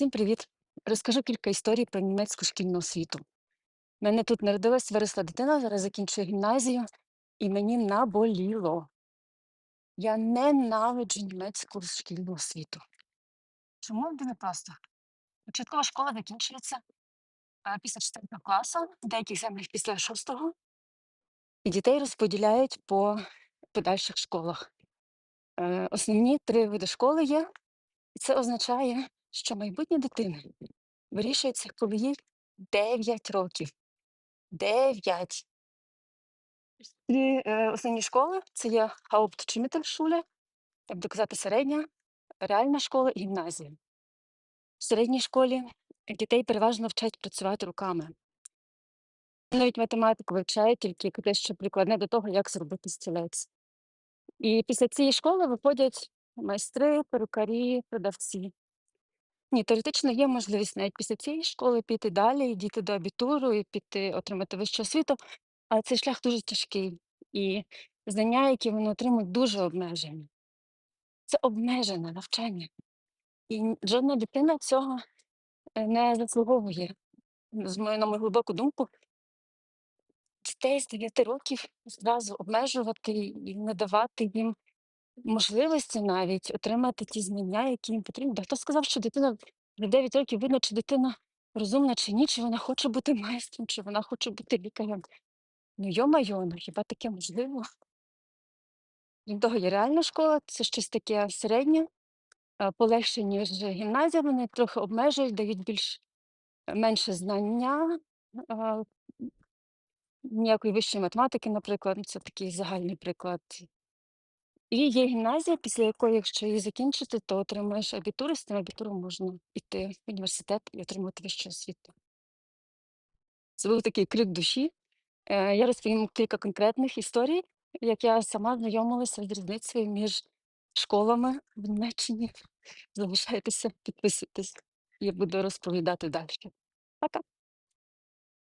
Всім привіт! Розкажу кілька історій про німецьку шкільну освіту. Мене тут народилась, виросла дитина, зараз закінчує гімназію, і мені наболіло. Я ненавиджу німецьку шкільну освіту. Чому дуже просто? Початкова школа закінчується після 4 класу, в деяких землях після 6, і дітей розподіляють по подальших школах. Е, Основні три види школи є, і це означає, що майбутнє дитини вирішується, коли їй 9 років. 9. І е, основні школи це є Haupt- чи Mittelschule, так би казати, середня, реальна школа і гімназія. В середній школі дітей переважно вчать працювати руками. Навіть математику вивчають тільки те, що прикладне до того, як зробити стілець. І після цієї школи виходять майстри, перукарі, продавці. Ні, теоретично є можливість навіть після цієї школи піти далі, і дійти до абітуру, і піти отримати вищу освіту, але цей шлях дуже тяжкий. І знання, які вони отримують, дуже обмежені. Це обмежене навчання. І жодна дитина цього е, не заслуговує. З мою, на мою глибоку думку, дітей з 9 років зразу обмежувати і не давати їм можливості навіть отримати ті знання, які їм потрібні. Та хто сказав, що дитина в 9 років видно, чи дитина розумна чи ні, чи вона хоче бути майстром, чи вона хоче бути лікарем. Ну, йо-майо, ну хіба таке можливо? Крім того, є реальна школа, це щось таке середнє, е, полегше, ніж гімназія. Вони трохи обмежують, дають більш е, менше знання. е, Ніякої вищої математики, наприклад, це такий загальний приклад. І є гімназія, після якої, якщо її закінчити, то отримуєш абітур, і з тим абітуром можна піти в університет і отримати вищу освіту. Це був такий крик душі. Е, Я розповім кілька конкретних історій, як я сама знайомилася з різницею між школами в Німеччині. Залишайтеся, підписуйтесь. Я буду розповідати далі. Пока.